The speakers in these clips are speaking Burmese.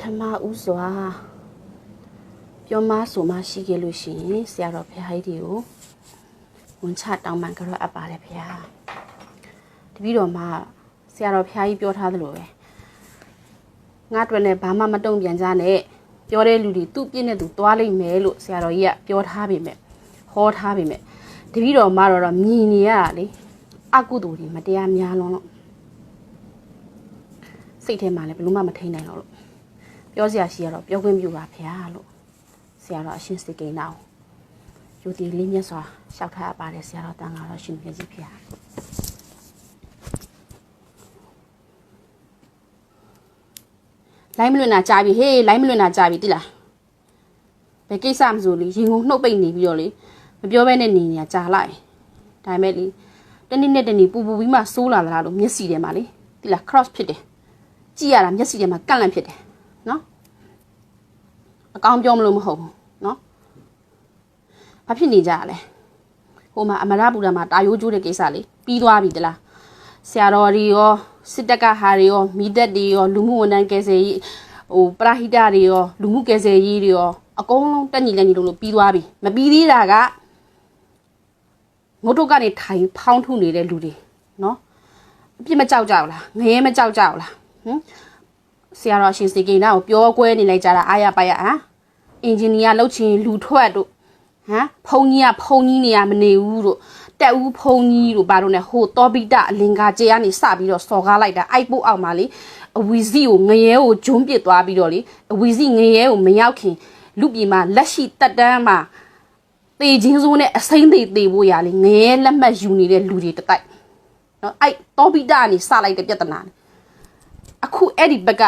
ထမဦးစွာပြောမဆိုမရှိခဲ့လို့ရှိရင်ဆရာတော်ဖះကြီးတွေကိုဝန်ချတောင်းပန်ကြတော့အပ်ပါတယ်ဖះတပည့်တော်မှာဆရာတော်ဖះကြီးပြောထားသလိုပဲငါအတွက်နဲ့ဘာမှမတုံ့ပြန်ကြနဲ့ပြောတဲ့လူတွေသူ့ပြည့်နဲ့သူသွားလိမ့်မယ်လို့ဆရာတော်ကြီးကပြောထားပေမဲ့ဟောထားပေမဲ့တပည့်တော်မှာတော့မြင်နေရတာလေအကုသိုလ်တွေမတရားများလုံးလို့စိတ်ထဲမှာလည်းဘယ်လို့မှမထိန်နိုင်တော့လို့ ပြောစရာရှိရတော့ပြောခွင့်ပြုပါဗျာလို့ဆရာတော်အရှင်စိတ်ကိန်းအောင်ယူတီလေးမြတ်စွာလျှောက်ထားရပါတယ်ဆရာတော်တန်ခါတော်ရှင်မြတ်ကြီးဗျာလိုင်းမလွင်တာကြာပြီဟေးလိုင်းမလွင်တာကြာပြီတိလားဘယ်ကိစ္စမဆိုလေရင်ကုန်နှုတ်ပိတ်နေပြီးတော့လေမပြောဘဲနဲ့နေနေတာကြာလိုက်ဒါပေမဲ့လေတနေ့နဲ့တနေ့ပူပူပြီးမှစိုးလာလားလို့မျက်စိထဲမှာလေတိလား cross ဖြစ်တယ်ကြည့်ရတာမျက်စိထဲမှာကန့်လန့်ဖြစ်တယ် နော်အကောင်ပြောမလို့မဟုတ်ဘူးနော်ဘာဖြစ်နေကြရလဲဟိုမှာအမရပူရမှာတာယိုးကျိုးတဲ့ကိစ္စလေးပြီးသွားပြီတလားဆရာတော်တွေရောစစ်တပ်ကဟာတွေရောမိသက်တွေရောလူမှုဝန်ထမ်းကယ်ဆယ်ရေးဟိုပရဟိတတွေရောလူမှုကယ်ဆယ်ရေးတွေရောအကုန်လုံးတက်ညီလက်ညီလို့လို့ပြီးသွားပြီမပြီးသေးတာကငုတ်တုတ်ကနေထိုင်ဖောင်းထုနေတဲ့လူတွေနော်အပြစ်မကြောက်ကြဘူးလားငရဲမကြောက်ကြဘူးလားဟမ် ဆရာတော်ရှင်စီကိန်းနာကိုပြောကွဲနေလိုက်ကြတာအားရပါရဟမ်အင်ဂျင်နီယာလှုပ်ချင်လူထွက်တို့ဟမ်ဖုန်ကြီးကဖုန်ကြီးနေရမနေဘူးတို့တက်ဦးဖုန်ကြီးတို့ဘာတို့ ਨੇ ဟိုတောပိတအလင်္ကာကျေကနေစပြီးတော့စော်ကားလိုက်တာအိုက်ပို့အောင်ပါလေအဝီစီကိုငရဲကိုဂျွန်းပစ်သွားပြီးတော့လေအဝီစီငရဲကိုမရောက်ခင်လူပြည်မှာလက်ရှိတက်တန်းမှာတေချင်းစိုးနဲ့အစိမ့်သေးသေးဖို့ရလေငရဲလက်မှတ်ယူနေတဲ့လူတွေတတိုက်နော်အဲ့တောပိတကနေစလိုက်တဲ့ပြဿနာလေ အခုအဲ့ဒီဘက်က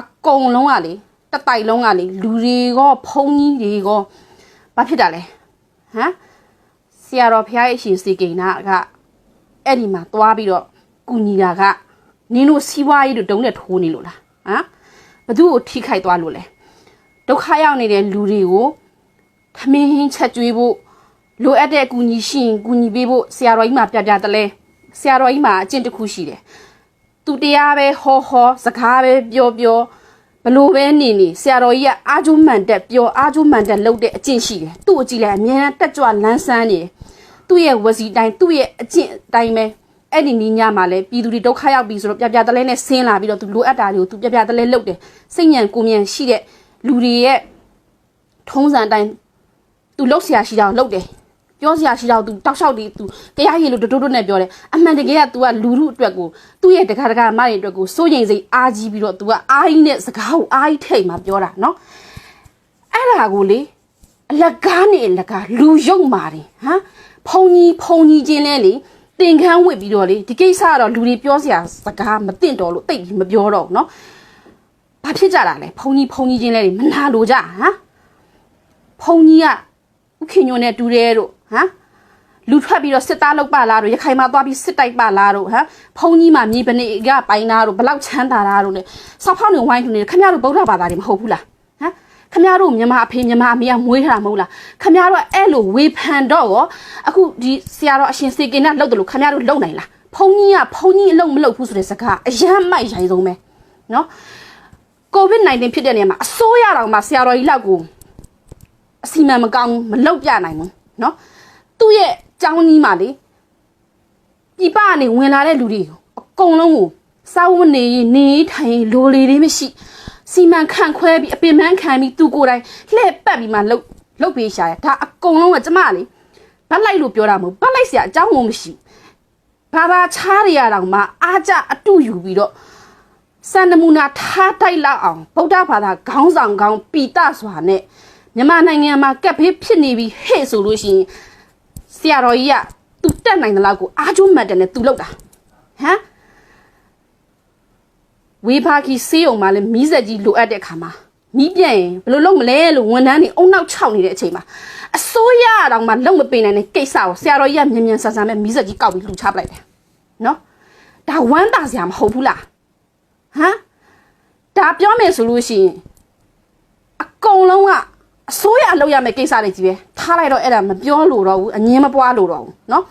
အကုန်လုံးကလေတတိုင်လုံးကလေလူတွေရောဖုံးကြီးတွေရောဘာဖြစ်တာလဲဟမ်ဆရာတော်ဖះရဲ့ရှင်စီကိန်းနာကအဲ့ဒီမှာသွားပြီးတော့ကုညီတာကနင်းတို့စီးပွားရေးတို့တုံးနဲ့ထိုးနေလို့လားဟမ်ဘသူ့ကိုထိခိုက်သွားလို့လဲဒုက္ခရောက်နေတဲ့လူတွေကိုထမင်းဟင်းချက်ကျွေးဖို့လိုအပ်တဲ့အကူအညီရှိရင်ကူညီပေးဖို့ဆရာတော်ကြီးမှာပြပြတလဲဆရာတော်ကြီးမှာအကျင့်တစ်ခုရှိတယ် သူတရားပဲဟောဟောစကားပဲပြောပြောဘလို့ပဲနေနေဆရာတော်ကြီးကအာဂျုမန်တက်ပြောအာဂျုမန်တက်လုပ်တဲ့အကျင့်ရှိတယ်သူ့အကြည့်လည်းအများတက်ကြွလန်းဆန်းနေသူ့ရဲ့ဝစီတိုင်းသူ့ရဲ့အကျင့်တိုင်းပဲအဲ့ဒီနီးညမှာလည်းပြည်သူတွေဒုက္ခရောက်ပြီဆိုတော့ပြပြတလဲနဲ့ဆင်းလာပြီးတော့သူလိုအပ်တာတွေကိုသူပြပြတလဲလုပ်တယ်စိတ်ညံကိုမြန်ရှိတဲ့လူတွေရဲ့ထုံးစံအတိုင်းသူလှုပ်ဆရာရှိတာကိုလှုပ်တယ် ပြောစရာရှိတော့ तू တောက်လျှောက်ဒီ तू တရားရည်လို့တိုးတိုးတိုးနဲ့ပြောတယ်အမှန်တကယ်က तू ကလူမှုအတွက်ကိုသူ့ရဲ့တကားတကားမတွေအတွက်ကိုစိုးရိမ်စိတ်အားကြီးပြီးတော့ तू ကအားကြီးနဲ့စကားကိုအားကြီးထိတ်မှပြောတာနော်အဲ့ဒါကိုလေအလကားနဲ့အလကားလူယုံမာတယ်ဟမ်ဖုံကြီးဖုံကြီးချင်းလဲလေတင်ခမ်းဝစ်ပြီးတော့လေဒီကိစ္စကတော့လူတွေပြောစရာစကားမသိတော့လို့တိတ်ပြီးမပြောတော့ဘူးနော်ဘာဖြစ်ကြတာလဲဖုံကြီးဖုံကြီးချင်းလဲလေမနာလို့ကြဟမ်ဖုံကြီးကဥခင်ညွန်နဲ့တူတယ်တို့ ဟမ်လူထွက်ပြီးတော့စစ်သားလောက်ပါလားတို့ရခိုင်မှာသွားပြီးစစ်တိုက်ပါလားတို့ဟမ်ဖုန်ကြီးမှာမြေပနေကပိုင်းသားတို့ဘလောက်ချမ်းသာလားတို့နဲ့စောက်ဖောက်နေဝိုင်းနေခင်ဗျားတို့ဗုဒ္ဓဘာသာတွေမဟုတ်ဘူးလားဟမ်ခင်ဗျားတို့မြန်မာအဖေမြန်မာအမေကမွေးထားတာမဟုတ်လားခင်ဗျားတို့အဲ့လိုဝေဖန်တော့ရောအခုဒီဆရာတော်အရှင်စေကင်ကလှုပ်တယ်လို့ခင်ဗျားတို့လှုပ်နိုင်လားဖုန်ကြီးကဖုန်ကြီးအလုံးမလှုပ်ဘူးဆိုတဲ့စကားအယမ်းမိုက်ရိုင်းဆုံးပဲနော်ကိုဗစ် -19 ဖြစ်တဲ့နေရာမှာအစိုးရတော်မှာဆရာတော်ကြီးလောက်ကိုအစီအမံမကောင်းမလုပ်ပြနိုင်ဘူးနော် သူ့ရဲ့ကြောင်းကြီးမှာလေပြပကနေဝင်လာတဲ့လူတွေအကုန်လုံးကိုစောင်းဝနေနေထိုင်လိုလေလေးမရှိစီမံခန့်ခွဲပြီးအပင်ပန်းခံပြီးသူကိုယ်တိုင်လှည့်ပတ်ပြီးမှလှုပ်လှုပ်ပေးရှာတယ်ဒါအကုန်လုံးကကျမလေဗတ်လိုက်လို့ပြောတာမဟုတ်ဗတ်လိုက်စရာအကြောင်းကိုမရှိဘာသာချားတွေရတော့မှအားကြအတူယူပြီးတော့စန္ဒမူနာထားတိုက်လောက်အောင်ဗုဒ္ဓဘာသာခေါင်းဆောင်ကောင်းပီတစွာနဲ့မြန်မာနိုင်ငံမှာကပ်ဘေးဖြစ်နေပြီးဟဲ့ဆိုလို့ရှိရင် ဆရာတော်ကြီးကသူတက်နိုင်တဲ့လောက်ကိုအားကျိုးမှတ်တယ်နဲ့သူလောက်တာဟမ်ဝေဘာကီစေးအောင်မှလည်းမီးဆက်ကြီးလိုအပ်တဲ့ခါမှာမီးပြန့်ရင်ဘယ်လိုလုပ်မလဲလို့ဝန်ထမ်းတွေအုံနောက်ခြောက်နေတဲ့အချိန်မှာအစိုးရတောင်မှလုံမပင်နိုင်တဲ့ကိစ္စကိုဆရာတော်ကြီးကမြန်မြန်ဆန်ဆန်ပဲမီးဆက်ကြီးကောက်ပြီးလှူချပလိုက်တယ်နော်ဒါဝမ်းသာစရာမဟုတ်ဘူးလားဟမ်ဒါပြောမယ်ဆိုလို့ရှိရင်အကုန်လုံးက အစိုးရအလုပ်ရမယ့်ကိစ္စတွေကြီးပဲထားလိုက်တော့အဲ့ဒါမပြောလို့တော့ဘူးအငင်းမပွားလို့တော့ဘူးเนาะ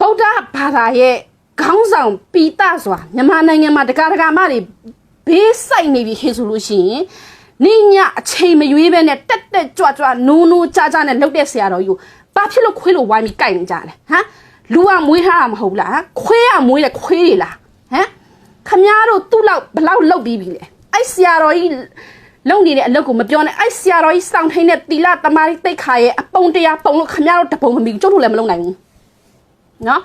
ဗုဒ္ဓဘာသာရဲ့ခေါင်းဆောင်ပီတစွာမြန်မာနိုင်ငံမှာတက္ကရာမတွေ ဘေးဆိုင်နေပြီဟေ့ဆိုလို့ရှိရင်နေညအချိန်မရွေးပဲနဲ့တက်တက်ကြွကြွနိုးနိုးကြကြနဲ့လှုပ်တဲ့ဆရာတော်ကြီးကိုဘာဖြစ်လို့ခွေးလို့ဝိုင်းပြီးကြိုက်နေကြလဲဟမ်လူကမွေးထားတာမဟုတ်ဘူးလားဟမ်ခွေးကမွေးတဲ့ခွေးတွေလားဟမ်ခမားတို့သူ့လောက်ဘလောက်လှုပ်ပြီးပြီလေအဲ့ဆရာတော်ကြီး လုံနေတဲ့အလုပ်ကိုမပြောနဲ့အဲ့ဆရာတော်ကြီးစောင့်ထိန်တဲ့တီလာတမားတိတ်ခါရဲ့အပုံတရားပုံလို့ခမားတို့တပုံမမီဘူးကျုပ်တို့လည်းမလုံနိုင်ဘူးနော်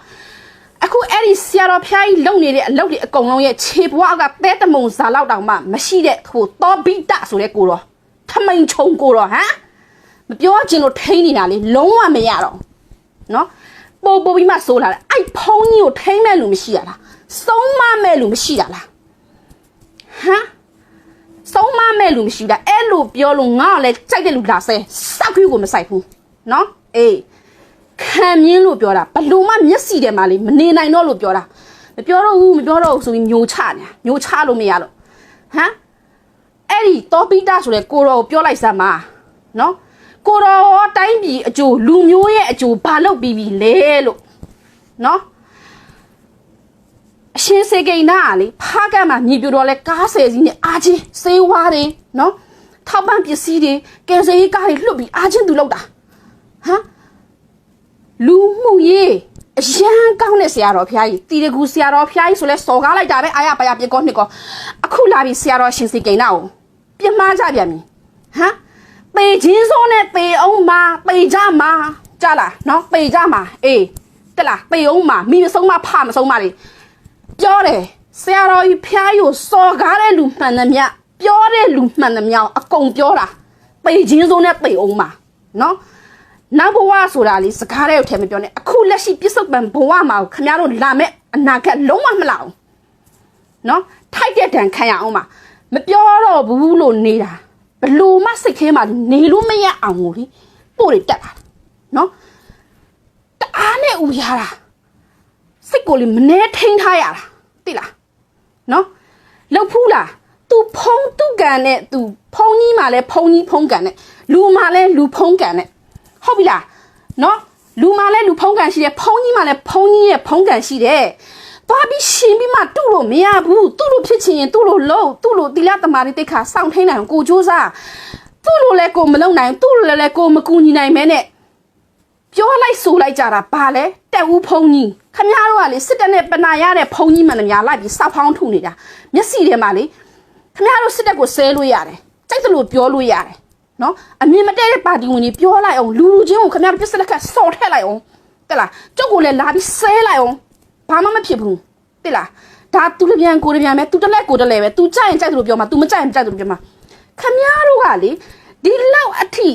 အခုအဲ့ဒီဆရာတော်ဖျားကြီးလုံနေတဲ့အလုပ်တွေအကုန်လုံးရဲ့ခြေပွားကတဲတမုံစာလောက်တောင်မှမရှိတဲ့ဟိုတောဘိတဆိုတဲ့ကိုတော့ထမိန်ချုံကိုတော့ဟမ်မပြောချင်လို့ထိန်းနေတာလေလုံးဝမရတော့နော်ပို့ပို့ပြီးမှဆိုးလာတယ်အဲ့ဖုံးကြီးကိုထိန်းမဲ့လူမရှိရလားဆုံးမမဲ့လူမရှိရလားဟမ် ဆုံးမမဲ့လူမရှိတာအဲ့လိုပြောလို့ငါ့ကိုလည်းကြိုက်တဲ့လူလာဆဲစောက်ခွေးကိုမဆိုင်ဘူးနော်အေးခံမြင်းလို့ပြောတာဘလို့မှမျက်စီထဲမှာလေမနေနိုင်တော့လို့ပြောတာမပြောတော့ဘူးမပြောတော့ဘူးဆိုပြီးညိုချနေတာညိုချလို့မရတော့ဟမ်အဲ့ဒီတောပိတာဆိုတဲ့ကိုတော်ကိုပြောလိုက်စမ်းပါနော်ကိုတော်တိုင်းပြည်အကျိုးလူမျိုးရဲ့အကျိုးဘာလုပ်ပြီးပြီလဲလို့နော် အရှင်စေကိန်းနာကလေဖားကတ်မှာမြေပြိုတော့လဲကားဆယ်စီးနဲ့အာချင်းစေးဝါးတွေနော်ထောက်ပံ့ပစ္စည်းတွေကယ်ဆယ်ရေးကားတွေလွတ်ပြီးအာချင်းသူလောက်တာဟမ်လူမှုရေးအရန်ကောင်းတဲ့ဆရာတော်ဖျားကြီးတီတကူဆရာတော်ဖျားကြီးဆိုလဲစော်ကားလိုက်တာပဲအာရပါရပြေကောနှစ်ကောအခုလာပြီဆရာတော်ရှင်စေကိန်းနာကိုပြစ်မှားကြပြန်ပြီဟမ်ပေချင်းစိုးနဲ့ပေအောင်မှာပေကြမှာကြားလားနော်ပေကြမှာအေးတက်လားပေအောင်မှာမိမဆုံးမဖမဆုံးမလေ ပြောတယ်ဆရာတော်ကြီးဖျားယူစော်ကားတဲ့လူမှန်သမျှပြောတဲ့လူမှန်သမျှအကုန်ပြောတာပေချင်းစုံနဲ့ပေအောင်မှာနော်နောက်ဘဝဆိုတာလေစကားတဲ့ကိုထဲမပြောနဲ့အခုလက်ရှိပြစ္ဆုတ်ပံဘဝမှာကိုခမရတို့လာမဲ့အနာဂတ်လုံးဝမလာအောင်နော်ထိုက်တဲ့တန်ခံရအောင်ပါမပြောတော့ဘူးလို့နေတာဘလို့မစိတ်ခဲမှာနေလို့မရအောင်ကိုလေပို့တွေတက်လာတာနော်တအားနဲ့ဦးရတာ စိတ်ကိုလေမနှဲထိန်ထားရတာသိလားနော်လောက်ဖူးလား तू ဖုံးသူကန်နဲ့ तू ဖုံးကြီးမှလည်းဖုံးကြီးဖုံးကန်နဲ့လူမှလည်းလူဖုံးကန်နဲ့ဟုတ်ပြီလားနော်လူမှလည်းလူဖုံးကန်ရှိတယ်ဖုံးကြီးမှလည်းဖုံးကြီးရဲ့ဖုံးကန်ရှိတယ်သွားပြီးရှင်ပြီးမှတူလို့မရဘူးသူ့လိုဖြစ်ချင်ရင်သူ့လိုလုံးသူ့လိုတိလတမာရီတိတ်ခါစောင့်ထိန်နိုင်အောင်ကိုစူးစားသူ့လိုလဲကိုမလုံနိုင်ဘူးသူ့လိုလဲလဲကိုမကူညီနိုင်မဲနဲ့ပြောလိုက်ဆိုလိုက်ကြတာဘာလဲတက်ဦးဖုံကြီး ခမည်းတော်ကလေစစ်တပ်နဲ့ပနာရတဲ့ဖုံကြီးမှန်သမျှလိုက်ပြီးစောက်ဖောင်းထုနေတာမျက်စိထဲမှာလေခမည်းတော်စစ်တပ်ကိုဆဲလို့ရတယ်ကြိုက်တယ်လို့ပြောလို့ရတယ်နော်အမြင်မတည့်တဲ့ပါတီဝင်တွေပြောလိုက်အောင်လူလူချင်းကိုခမည်းတော်ပြစ်စလက်ကစော်ထည့်လိုက်အောင်တက်လားကျုပ်ကိုလည်းလာပြီးဆဲလိုက်အောင်ဘာမှမဖြစ်ဘူးတက်လားဒါသူလည်းပြန်ကိုလည်းပြန်မယ်သူတက်လက်ကိုတက်လက်ပဲ तू ကြိုက်ရင်ကြိုက်တယ်လို့ပြောမှာ तू မကြိုက်ရင်မကြိုက်တယ်လို့ပြောမှာခမည်းတော်ကလေဒီလောက်အထိ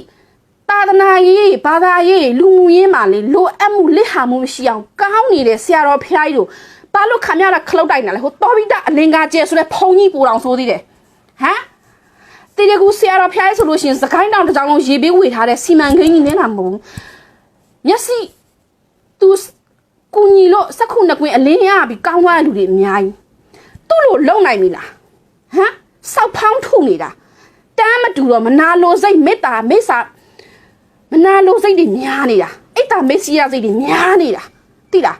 သာသနာရေးဘာသာရေးလူမှုရေးမှာလေလိုအပ်မှုလက်ဟာမှုမရှိအောင်ကောင်းနေတဲ့ဆရာတော်ဖျားကြီးတို့ဘာလို့ခမရတာခလုတ်တိုက်နေလဲဟိုတော်ဘိတအလင်္ကာကျဲဆိုတဲ့ဖုံကြီးပူတော်ဆိုသေးတယ်ဟမ်တေတကူဆရာတော်ဖျားကြီးဆိုလို့ရှိရင်စကိုင်းတောင်တစ်ကြောင်လုံးရေပေးဝေထားတဲ့စီမံကိန်းကြီးနဲ့လာမဟုတ်ဘူးမျက်စိသူကူညီလို့စက်ခုနှစ်ကွင်းအလင်းရပြီးကောင်းသွားတဲ့လူတွေအများကြီးသူ့လိုလုံနိုင်ပြီလားဟမ်စောက်ဖောင်းထုနေတာတမ်းမတူတော့မနာလိုစိတ်မေတ္တာမိစ္ဆာ မနာလိုစိတ်တွေများနေတာအိတ်တာမက်ဆီယာစိတ်တွေများနေတာသိလား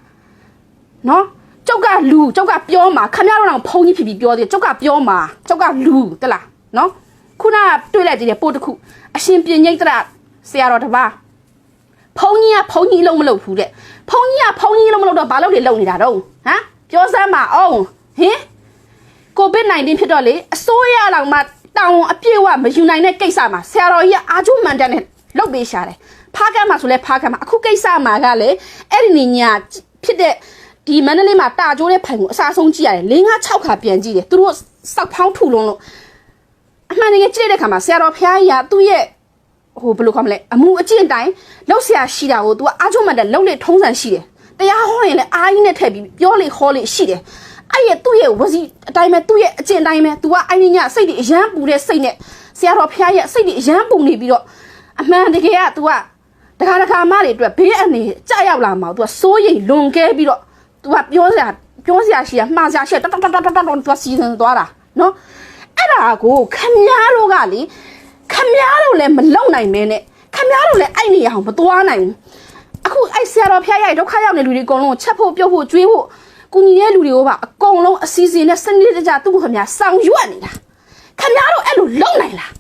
နော်ကျုပ်ကလူကျုပ်ကပြောမှာခမရတော့တော့ဖုံကြီးဖြစ်ပြီးပြောသေးတယ်ကျုပ်ကပြောမှာကျုပ်ကလူတလားနော်ခုနကတွေ့လိုက်သေးတယ်ပို့တစ်ခုအရှင်ပြင်းညိတ်တရဆရာတော်တပါဖုံကြီးကဖုံကြီးလုံးမလုပ်ဘူးတဲ့ဖုံကြီးကဖုံကြီးလုံးမလုပ်တော့ဘာလို့လေလုံနေတာတော့ဟမ်ပြောစမ်းပါအောင်ဟင်ကိုဗစ် -19 ဖြစ်တော့လေအစိုးရလောက်မှတောင်းအပြည့်အဝမယူနိုင်တဲ့ကိစ္စမှာဆရာတော်ကြီးကအာကျုမန်တန်နဲ့ လုတ်ပေးရှာတယ်ဖားကမ်းမှာဆိုလဲဖားကမ်းမှာအခုကိစ္စမှာကလေအဲ့ဒီနေညာဖြစ်တဲ့ဒီမန္တလေးမှာတာကျိုးတဲ့ဖိုင်ကိုအစားဆုံးကြည့်ရတယ်၄၅၆ခါပြန်ကြည့်တယ်သူတို့စောက်ဖောင်းထူလုံးလို့အမှန်တကယ်ကြည့်တဲ့အခါမှာဆရာတော်ဖျားကြီးကသူ့ရဲ့ဟိုဘယ်လိုခေါ်မလဲအမှုအကျင့်တိုင်းလောက်ဆရာရှိတာကို तू အာကျုံမှန်တဲ့လောက်လေထုံးစံရှိတယ်တရားဟောရင်လည်းအာကြီးနဲ့ထည့်ပြီးပြောလေခေါ်လေရှိတယ်အဲ့ရဲ့သူ့ရဲ့ဝစီအတိုင်းပဲသူ့ရဲ့အကျင့်တိုင်းပဲ तू ကအဲ့ဒီညစိတ်တွေအရန်ပူတဲ့စိတ်နဲ့ဆရာတော်ဖျားရဲ့စိတ်တွေအရန်ပူနေပြီးတော့ အမှန်တကယ်က तू ကတခါတခါမတွေအတွက်ဘေးအနေကြရောက်လာမှာ तू ကစိုးရိမ်လွန်ကဲပြီးတော့ तू ကပြောစရာပြောစရာရှိရမှားစရာရှိတတတတတတတ तू စီစဉ်သွားတာနော်အဲ့ဒါကိုခမည်းတော်ကလေ ခမည်းတော်လည်းမလုံနိုင်မဲနဲ့ခမည်းတော်လည်းအဲ့နေရအောင်မသွားနိုင်ဘူးအခုအဲ့ဆရာတော်ဖျားရိုက်ဒုက္ခရောက်နေလူတွေအကုန်လုံးကိုချက်ဖို့ပြုတ်ဖို့ကျွေးဖို့ ကုညီရဲ့လူတွေကိုပါအကုန်လုံးအစီအစဉ်နဲ့စနစ်တကျသူ့ခင်ဗျာဆောင်ရွက်နေတာခင်ဗျားတို့အဲ့လိုလုပ်နိုင်လား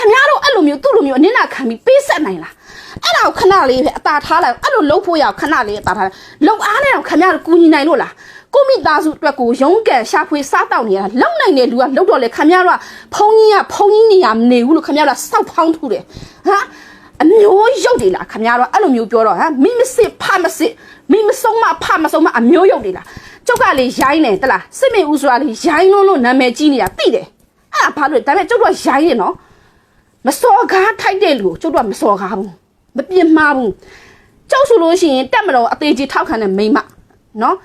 ခင်ဗျားတို့အဲ့လိုမျိုးသူ့လိုမျိုးအနစ်နာခံပြီးပေးဆက်နိုင်လားအဲ့ဒါကိုခဏလေးပဲအသာထားလိုက်အဲ့လိုလှုပ်ဖို့ရအောင်ခဏလေးအသာထားလိုက်လှုပ်အားနဲ့တော့ခင်ဗျားတို့ကုညီနိုင်လို့လားကိုမိသားစုအတွက်ကိုရုံးကန်ရှာဖွေစားတောက်နေရတာလုံနိုင်တဲ့လူကလှုပ်တော့လေခင်ဗျားတို့ကဖုံကြီးကဖုံကြီးနေရမနေဘူးလို့ခင်ဗျားတို့ကစောက်ဖောင်းထုတယ်ဟာအမျိုးရုပ်တွေလားခင်ဗျားတို့အဲ့လိုမျိုးပြောတော့ဟာမိမစစ်ဖမစစ်မိမဆုံးမဖမဆုံးမအမျိုးရုပ်တွေလားကျုပ်ကလေရိုင်းနေတလားစစ်မေဦးဆိုတာလေရိုင်းလုံးလို့နာမည်ကြီးနေတာသိတယ်အဲ့ဒါဘာလို့လဲဒါပေမဲ့ကျုပ်တို့ကရိုင်းနေနော် မစော်ကားထိုက်တဲ့လူကိုကျုပ်တို့ကမစော်ကားဘူးမပြင်းမှားဘူးကျုပ်ဆိုလို့ရှိရင်တက်မတော်အသေးကြီးထောက်ခံတဲ့မိန်းမနော်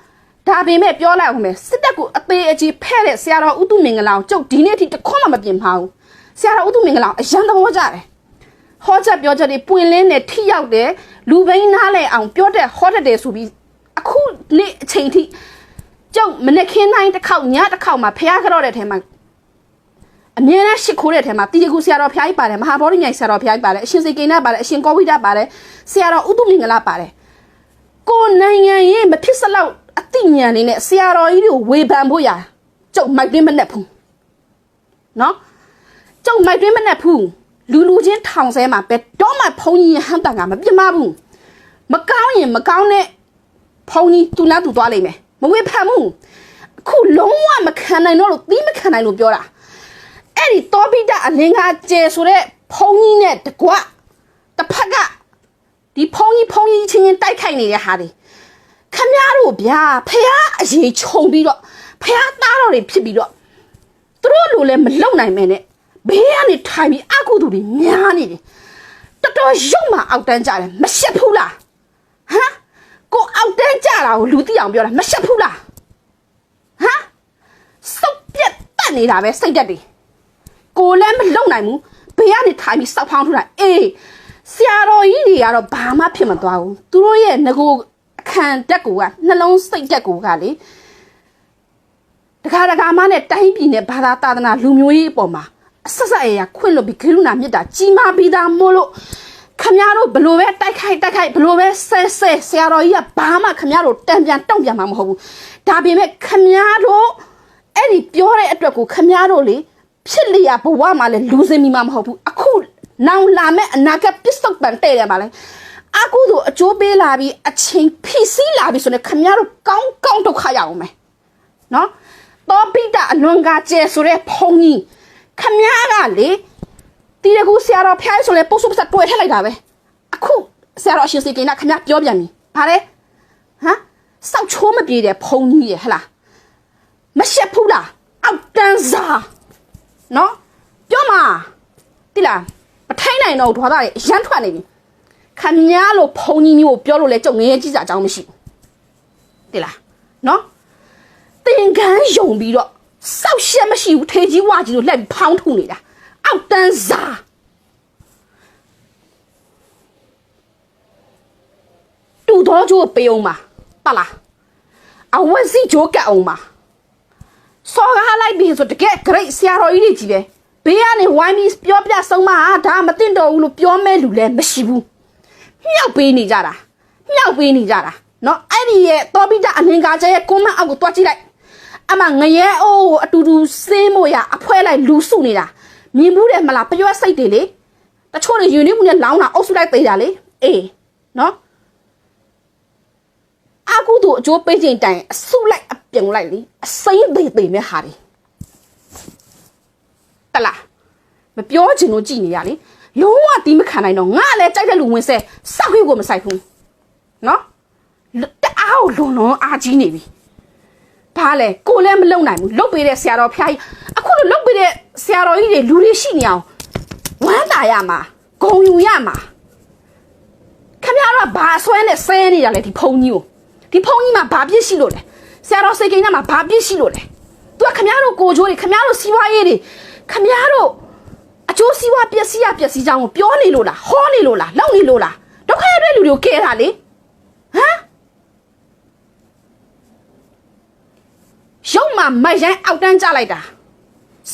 ဒါပေမဲ့ပြောလိုက်အောင်မယ်စစ်တပ်ကိုအသေးအကြီးဖဲ့တဲ့ဆရာတော်ဥတုမင်္ဂလာကိုကျုပ်ဒီနေ့အထိတစ်ခွန်းမှမပြင်ပါဘူးဆရာတော်ဥတုမင်္ဂလာကိုအရန်သဘောကျတယ်ဟောချက်ပြောချက်တွေပွင့်လင်းတယ်ထိရောက်တယ်လူဘိန်းနားလဲအောင်ပြောတဲ့ဟောတတ်တယ်ဆိုပြီးအခုနေ့အချိန်ထိကျုပ်မနေ့ခင်းတိုင်းတစ်ခေါက်ညတစ်ခေါက်မှာဖះကြတော့တဲ့ထဲမှာ အမြဲတမ်းရှ िख ိုးတဲ့ထဲမှာတီတကူဆရာတော်ဖះကြီးပါတယ်မဟာဗောဓိမြိုင်ဆရာတော်ဖះကြီးပါတယ်အရှင်စေကိန်းနာပါတယ်အရှင်ကောဝိဒပါတယ်ဆရာတော်ဥတုမင်္ဂလာပါတယ်ကိုနိုင်ငံရေးမဖြစ်စလောက်အသိဉာဏ်နေနဲ့ဆရာတော်ကြီးတွေကိုဝေဖန်ဖို့ရကျုပ်မိုက်တွင်းမနဲ့ဘူးနော်ကျုပ်မိုက်တွင်းမနဲ့ဘူးလူလူချင်းထောင်ဆဲမှာပဲတော့မှဖုံကြီးဟန်တန်ကမပြမဘူးမကောင်းရင်မကောင်းတဲ့ဖုံကြီးသူလားသူသွားလိမ့်မယ်မဝေဖန်ဘူးအခုလုံးဝမခံနိုင်တော့လို့သီးမခံနိုင်လို့ပြောတာ အဲ့ဒီတောပိတအလင်္ကာကျဲဆိုတဲ့ဖုံကြီးနဲ့တကွတစ်ဖက်ကဒီဖုံကြီးဖုံကြီးချင်းချင်းတိုက်ခိုက်နေတဲ့ဟာတွေခမရတို့ဗျာဖះအရေးခြုံပြီးတော့ဖះသားတော်တွေဖြစ်ပြီးတော့သူတို့လိုလည်းမလုံနိုင်မဲနဲ့ဘေးကနေထိုင်ပြီးအကုသူတွေများနေတယ်တော်တော်ရုပ်မှအောက်တန်းကြတယ်မရှက်ဘူးလားဟမ်ကိုအောက်တန်းကြတာကိုလူသိအောင်ပြောတာမရှက်ဘူးလားဟမ်စုပ်ပြက်တက်နေတာပဲစိတ်တက်တယ် ကိုလည်းမလုံနိုင်ဘူးဘေးကနေထိုင်ပြီးစောက်ဖောင်းထူတာအေးဆရာတော်ကြီးတွေကတော့ဘာမှဖြစ်မသွားဘူးသူတို့ရဲ့ငကိုခံတက်ကူကနှလုံးစိတ်တက်ကူကလေတခါတခါမှနဲ့တိုင်းပြည်နဲ့ဘာသာသာသနာလူမျိုးရေးအပေါ်မှာအဆက်ဆက်အရာခွင့်လို့ပြီးကရုဏာမေတ္တာကြီးမားပြီးသားမို့လို့ခမရတို့ဘလို့ပဲတိုက်ခိုက်တိုက်ခိုက်ဘလို့ပဲဆဲဆဲဆရာတော်ကြီးကဘာမှခမရတို့တံပြန်တောင့်ပြန်မှာမဟုတ်ဘူးဒါပေမဲ့ခမရတို့အဲ့ဒီပြောတဲ့အတွက်ကိုခမရတို့လေ ဖြစ်လျာဘဝမှာလည်းလူစင်မိမှာမဟုတ်ဘူးအခုနောင်လာမဲ့အနာဂတ်ပစ္စုပန်တဲ့တယ်ပါလေအခုတို့အကျိုးပေးလာပြီးအချိန်ဖိစီးလာပြီးဆိုရင်ခမရတို့ကောင်းကောင်းဒုက္ခရအောင်မယ်နော်တောပိတအလွန်ကကျဲဆိုတဲ့ဖုံကြီးခမရကလေတီတကူဆရာတော်ဖျားဆိုလဲပုတ်စုပစတွေ့ထက်လိုက်တာပဲအခုဆရာတော်အရှင်စေကိန်းကခမရပြောပြန်ပြီဗါလဲဟမ်စောက်ချိုးမပြေတဲ့ဖုံကြီးရဲ့ဟလားမရှက်ဘူးလားအောက်တန်းစား နော်ပြောမှာတိလားမထိုင်းနိုင်တော့ဒေါသတွေအရန်ထွက်နေပြီခမရလို့ဖုံကြီးမျိုးကိုပြောလို့လဲကြုံငရဲကြီးစားအကြောင်းမရှိဘူးတိလားနော်တင်ကန်းယုံပြီးတော့စောက်ရှက်မရှိဘူးထေကြီးဝါကြီးတို့လက်ပြီးဖောင်းထုနေတာအောက်တန်းစားတူတော်ကျိုးပေးအောင်ပါပါလားအဝစီဂျိုးကအောင်ပါ စော်ကားလိုက်ပြီဆိုတကယ် great ဆရာတော်ကြီးတွေကြီးပဲဘေးကနေဝိုင်းပြီးပြောပြဆုံးမဟာဒါမတင်တော်ဘူးလို့ပြောမဲ့လူလည်းမရှိဘူးမြောက်ပေးနေကြတာမြောက်ပေးနေကြတာနော်အဲ့ဒီရဲ့တော်ပိတာအလင်္ကာကျဲရဲ့ comment အောက်ကိုတွားကြည့်လိုက်အမငရဲအိုးကိုအတူတူစင်းမို့ရအဖွဲလိုက်လူစုနေတာမြင်ဘူးတယ်မလားပျော့စိတ်တွေလေတချို့တွေယူနေမှုနဲ့လောင်းတာအုပ်စုလိုက်သေးတာလေအေးနော် အကူတို့အကျိုးပေးခြင်းတိုင်အစုလိုက်အပြုံလိုက်လေအစိမ့်သေးသေးမဲ့ဟာတွေတလားမပြောချင်လို့ကြည်နေရလေလုံးဝတီးမခံနိုင်တော့ငါလည်းကြိုက်တဲ့လူဝင်ဆဲစောက်ခွေးကိုမဆိုင်ဘူးနော်တအားကိုလွန်လွန်အားကြီးနေပြီဘာလဲကိုလည်းမလုံနိုင်ဘူးလုတ်ပေးတဲ့ဆရာတော်ဖျားကြီးအခုလိုလုတ်ပေးတဲ့ဆရာတော်ကြီးတွေလူတွေရှိနေအောင်ဝမ်းသာရမှာဂုံယူရမှာခင်ဗျားတို့ကဘာဆွဲနဲ့ဆဲနေကြလဲဒီဖုန်းကြီးကို ဒီဖုန်းကြီးမှာဘာပြစ်ရှိလို့လဲဆရာတော်စေကိန်းကမှာဘာပြစ်ရှိလို့လဲသူကခင်ဗျားတို့ကိုချိုးတွေခင်ဗျားတို့စီးပွားရေးတွေခင်ဗျားတို့အကျိုးစီးပွားပျက်စီးရပျက်စီးကြောင်းကိုပြောနေလို့လားဟောနေလို့လားလောက်နေလို့လားဒုက္ခရတဲ့လူတွေကိုကဲတာလေဟမ်ရုံမှာမရိုင်းအောက်တန်းကြလိုက်တာ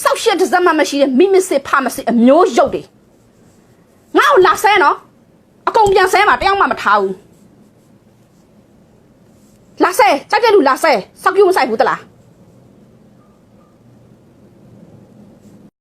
စောက်ရှက်တစ်စက်မှမရှိတဲ့မိမစစ်ဖမစစ်အမျိုးရုပ်တွေငါ့ကိုလာဆဲနော်အကုန်ပြန်ဆဲမှာတယောက်မှမထားဘူး လာဆဲကြက်ကြက်လူလာဆဲစောက်ပြူမဆိုင်ဘူးတလား